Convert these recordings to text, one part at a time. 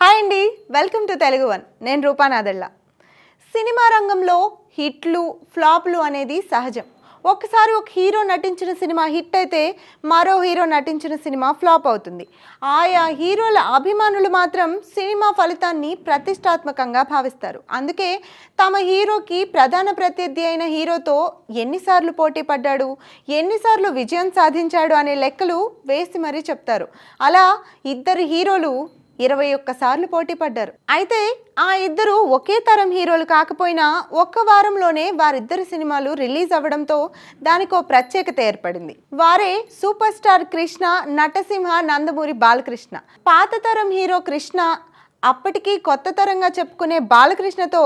Hi అండి. Welcome to Telugu one. నేను రూపానాదళ్ళ సినిమా రంగంలో హిట్లు ఫ్లాప్లు అనేది సహజం. ఒకసారి ఒక హీరో నటించిన సినిమా హిట్ అయితే మరో హీరో నటించిన సినిమా ఫ్లాప్ అవుతుంది. ఆయా హీరోల అభిమానులు మాత్రం సినిమా ఫలితాన్ని ప్రతిష్టాత్మకంగా భావిస్తారు. అందుకే తమ హీరోకి ప్రధాన ప్రత్యర్థి అయిన హీరోతో ఎన్నిసార్లు పోటీ పడ్డాడు ఎన్నిసార్లు విజయం సాధించాడు అనే లెక్కలు వేసి మరీ చెప్తారు. అలా ఇద్దరు హీరోలు ఇరవై ఒక్కసార్లు పోటీ పడ్డారు. అయితే ఆ ఇద్దరు ఒకే తరం హీరోలు కాకపోయినా ఒక్క వారంలోనే వారిద్దరు సినిమాలు రిలీజ్ అవ్వడంతో దానికో ప్రత్యేకత ఏర్పడింది. వారే సూపర్ స్టార్ కృష్ణ నటసింహ నందమూరి బాలకృష్ణ. పాత తరం హీరో కృష్ణ అప్పటికీ కొత్త తరంగా చెప్పుకునే బాలకృష్ణతో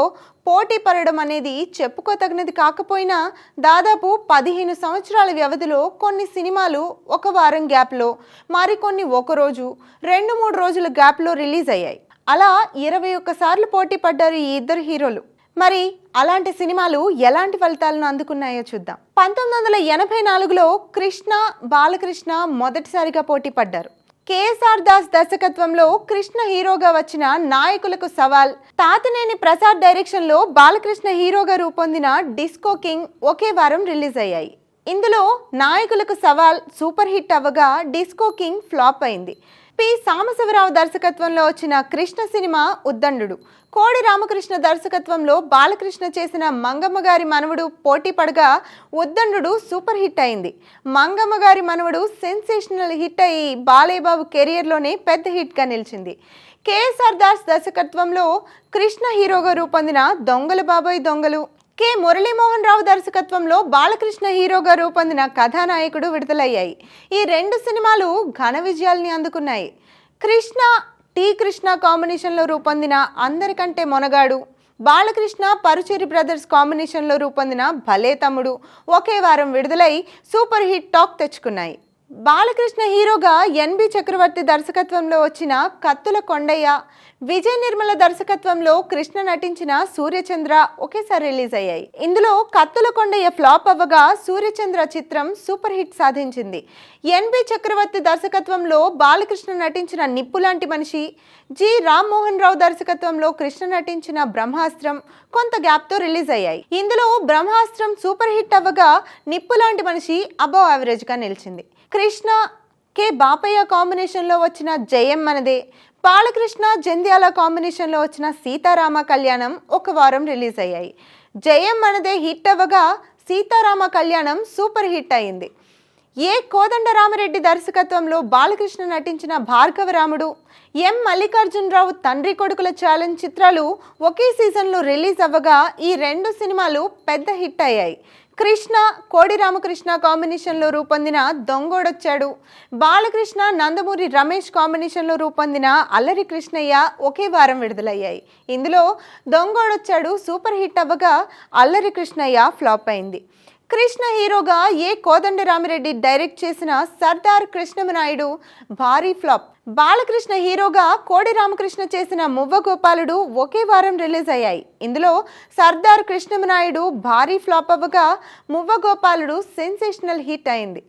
పోటీ పడడం అనేది చెప్పుకోతగినది కాకపోయినా దాదాపు పదిహేను సంవత్సరాల వ్యవధిలో కొన్ని సినిమాలు ఒక వారం గ్యాప్లో మరికొన్ని ఒక రోజు రెండు మూడు రోజుల గ్యాప్లో రిలీజ్ అయ్యాయి. అలా ఇరవై ఒక్కసార్లు పోటీ పడ్డారు ఈ ఇద్దరు హీరోలు. మరి అలాంటి సినిమాలు ఎలాంటి ఫలితాలను అందుకున్నాయో చూద్దాం. పంతొమ్మిది వందల ఎనభై నాలుగులో కృష్ణ బాలకృష్ణ మొదటిసారిగా పోటీ పడ్డారు. కేఎస్ఆర్ దాస్ దర్శకత్వంలో కృష్ణ హీరోగా వచ్చిన నాయకులకు సవాల్. తాతనేని ప్రసాద్ డైరెక్షన్లో బాలకృష్ణ హీరోగా రూపొందిన డిస్కో కింగ్ ఒకే వారం రిలీజ్ అయ్యాయి. ఇందులో నాయకులకు సవాల్ సూపర్ హిట్ అవ్వగా డిస్కో కింగ్ ఫ్లాప్ అయింది. పి సామశివరావు దర్శకత్వంలో వచ్చిన కృష్ణ సినిమా ఉద్దండు కోడి రామకృష్ణ దర్శకత్వంలో బాలకృష్ణ చేసిన మంగమ్మ గారి మనవడు పోటీ పడగా ఉద్దండు సూపర్ హిట్ అయింది. మంగమ్మ గారి మనవడు సెన్సేషనల్ హిట్ అయ్యి బాలయ్యబాబు కెరియర్లోనే పెద్ద హిట్గా నిలిచింది. కేఎస్ఆర్ దాస్ దర్శకత్వంలో కృష్ణ హీరోగా రూపొందిన దొంగలు బాబాయ్ దొంగలు కె మురళీమోహన్ రావు దర్శకత్వంలో బాలకృష్ణ హీరోగా రూపొందిన కథానాయకుడు విడుదలయ్యాయి. ఈ రెండు సినిమాలు ఘన విజయాల్ని అందుకున్నాయి. కృష్ణ టి కృష్ణ కాంబినేషన్లో రూపొందిన అందరికంటే మొనగాడు బాలకృష్ణ పరుచేరి బ్రదర్స్ కాంబినేషన్లో రూపొందిన భలే తమ్ముడు ఒకే వారం విడుదలై సూపర్ హిట్ టాక్ తెచ్చుకున్నాయి. బాలకృష్ణ హీరోగా ఎన్బి చక్రవర్తి దర్శకత్వంలో వచ్చిన కత్తుల కొండయ్య విజయ్ నిర్మల దర్శకత్వంలో కృష్ణ నటించిన సూర్యచంద్ర ఒకేసారి రిలీజ్ అయ్యాయి. ఇందులో కత్తుల కొండయ్య ఫ్లాప్ అవ్వగా సూర్యచంద్ర చిత్రం సూపర్ హిట్ సాధించింది. ఎన్బి చక్రవర్తి దర్శకత్వంలో బాలకృష్ణ నటించిన నిప్పు లాంటి మనిషి జి రామ్మోహన్ రావు దర్శకత్వంలో కృష్ణ నటించిన బ్రహ్మాస్త్రం కొంత గ్యాప్తో రిలీజ్ అయ్యాయి. ఇందులో బ్రహ్మాస్త్రం సూపర్ హిట్ అవ్వగా నిప్పు లాంటి మనిషి అబౌవ్ యావరేజ్గా నిలిచింది. కృష్ణ కె బాపయ్య కాంబినేషన్లో వచ్చిన జయం మనదే. బాలకృష్ణ జంధ్యాల కాంబినేషన్లో వచ్చిన సీతారామ కళ్యాణం ఒక వారం రిలీజ్ అయ్యాయి. జయం మనదే హిట్ అవ్వగా సీతారామ కళ్యాణం సూపర్ హిట్ అయింది. ఏ కోదండరామరెడ్డి దర్శకత్వంలో బాలకృష్ణ నటించిన భార్గవరాముడు ఎం మల్లికార్జునరావు తండ్రి కొడుకుల ఛాలెంజ్ చిత్రాలు ఒకే సీజన్లో రిలీజ్ అవ్వగా ఈ రెండు సినిమాలు పెద్ద హిట్ అయ్యాయి. కృష్ణ కోడి రామకృష్ణ కాంబినేషన్లో రూపొందిన దొంగోడొచ్చాడు. బాలకృష్ణ నందమూరి రమేష్ కాంబినేషన్లో రూపొందిన అల్లరి కృష్ణయ్య ఒకే వారం విడుదలయ్యాయి. ఇందులో దొంగోడొచ్చాడు సూపర్ హిట్ అవ్వగా అల్లరి కృష్ణయ్య ఫ్లాప్ అయింది. కృష్ణ హీరోగా ఏ కోదండరామిరెడ్డి డైరెక్ట్ చేసిన సర్దార్ కృష్ణమనాయుడు భారీ ఫ్లాప్. బాలకృష్ణ హీరోగా కోడి రామకృష్ణ చేసిన మువ్వ గోపాలుడు ఒకే వారం రిలీజ్ అయ్యాయి. ఇందులో సర్దార్ కృష్ణమనాయుడు భారీ ఫ్లాప్ అవ్వగా మువ్వ గోపాలుడు సెన్సేషనల్ హిట్ అయింది.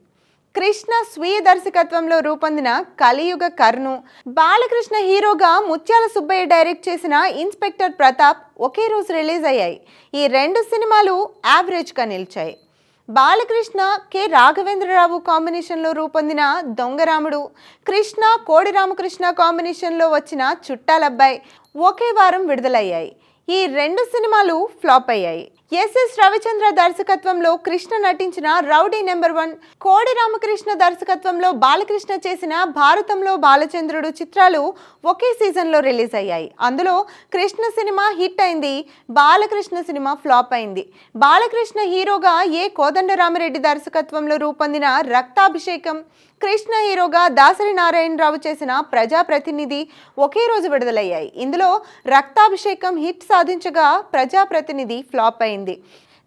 కృష్ణ స్వీయ దర్శకత్వంలో రూపొందిన కలియుగ కర్ణు బాలకృష్ణ హీరోగా ముత్యాల సుబ్బయ్య డైరెక్ట్ చేసిన ఇన్స్పెక్టర్ ప్రతాప్ ఒకే రోజు రిలీజ్ అయ్యాయి. ఈ రెండు సినిమాలు యావరేజ్గా నిలిచాయి. బాలకృష్ణ కె. రాఘవేంద్రరావు కాంబినేషన్లో రూపొందిన దొంగరాముడు కృష్ణ కోడి రామకృష్ణ కాంబినేషన్లో వచ్చిన చుట్టాలబ్బాయి ఒకే వారం విడుదలయ్యాయి. ఈ రెండు సినిమాలు ఫ్లాప్ అయ్యాయి. ఎస్ఎస్ రవిచంద్ర దర్శకత్వంలో కృష్ణ నటించిన రౌడీ నెంబర్ వన్ కోడి రామకృష్ణ దర్శకత్వంలో బాలకృష్ణ చేసిన భారతంలో బాలచంద్రుడు చిత్రాలు ఒకే సీజన్లో రిలీజ్ అయ్యాయి. అందులో కృష్ణ సినిమా హిట్ అయింది బాలకృష్ణ సినిమా ఫ్లాప్ అయింది. బాలకృష్ణ హీరోగా ఏ కోదండరామరెడ్డి దర్శకత్వంలో రూపొందిన రక్తాభిషేకం కృష్ణ హీరోగా దాసరి నారాయణరావు చేసిన ప్రజాప్రతినిధి ఒకే రోజు విడుదలయ్యాయి. ఇందులో రక్తాభిషేకం హిట్ సాధించగా ప్రజాప్రతినిధి ఫ్లాప్ అయింది.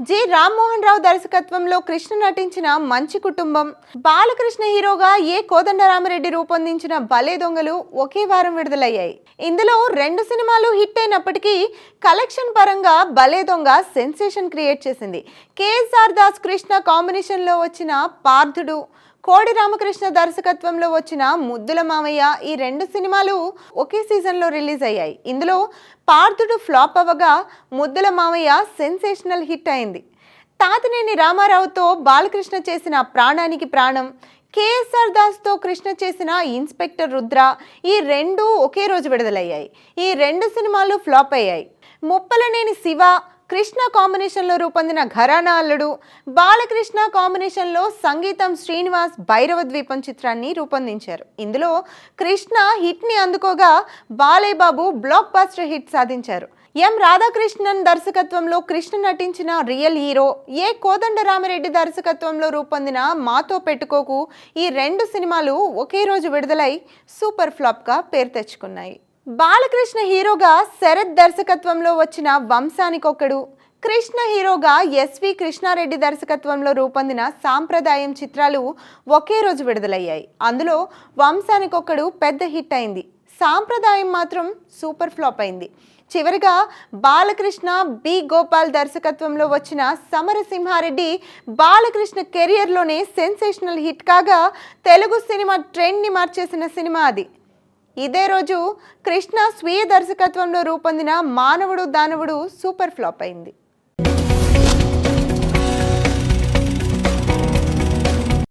జి. రామ్మోహన్ రావు దర్శకత్వంలో కృష్ణ నటించిన మంచి కుటుంబం. బాలకృష్ణ హీరోగా ఏ. కోదండరామరెడ్డి రూపొందించిన భలే దొంగలు ఒకే వారం విడుదలయ్యాయి. ఇందులో రెండు సినిమాలు హిట్ అయినప్పటికీ కలెక్షన్ పరంగా భలే దొంగ సెన్సేషన్ క్రియేట్ చేసింది. కేఎస్ఆర్ దాస్ కృష్ణ కాంబినేషన్లో వచ్చిన పార్థుడు కోడి రామకృష్ణ దర్శకత్వంలో వచ్చిన ముద్దుల మామయ్య ఈ రెండు సినిమాలు ఒకే సీజన్లో రిలీజ్ అయ్యాయి. ఇందులో పార్థుడు ఫ్లాప్ అవ్వగా ముద్దుల మామయ్య సెన్సేషనల్ హిట్ అయింది. తాతినేని రామారావుతో బాలకృష్ణ చేసిన ప్రాణానికి ప్రాణం కేఎస్ఆర్ దాస్తో కృష్ణ చేసిన ఇన్స్పెక్టర్ రుద్ర ఈ రెండు ఒకే రోజు విడుదలయ్యాయి. ఈ రెండు సినిమాలు ఫ్లాప్ అయ్యాయి. ముప్పలనేని శివ కృష్ణ కాంబినేషన్లో రూపొందిన ఘరానా అల్లుడు బాలకృష్ణ కాంబినేషన్లో సంగీతం శ్రీనివాస్ భైరవ ద్వీపం చిత్రాన్ని రూపొందించారు. ఇందులో కృష్ణ హిట్ని అందుకోగా బాలయ్యబాబు బ్లాక్ బాస్టర్ హిట్ సాధించారు. ఎం రాధాకృష్ణన్ దర్శకత్వంలో కృష్ణ నటించిన రియల్ హీరో ఏ కోదండరామిరెడ్డి దర్శకత్వంలో రూపొందిన మాతో పెట్టుకోకు ఈ రెండు సినిమాలు ఒకే రోజు విడుదలై సూపర్ ఫ్లాప్గా పేరు తెచ్చుకున్నాయి. బాలకృష్ణ హీరోగా శరత్ దర్శకత్వంలో వచ్చిన వంశానికొక్కడు కృష్ణ హీరోగా ఎస్వి కృష్ణారెడ్డి దర్శకత్వంలో రూపొందిన సాంప్రదాయం చిత్రాలు ఒకే రోజు విడుదలయ్యాయి. అందులో వంశానికొక్కడు పెద్ద హిట్ అయింది. సాంప్రదాయం మాత్రం సూపర్ ఫ్లాప్ అయింది. చివరిగా బాలకృష్ణ బి గోపాల్ దర్శకత్వంలో వచ్చిన సమరసింహారెడ్డి బాలకృష్ణ కెరియర్లోనే సెన్సేషనల్ హిట్ కాగా తెలుగు సినిమా ట్రెండ్ని మార్చేసిన సినిమా అది. ఇదే రోజు కృష్ణ స్వీయ దర్శకత్వంలో రూపొందిన మానవుడు దానవుడు సూపర్ ఫ్లాప్ అయింది.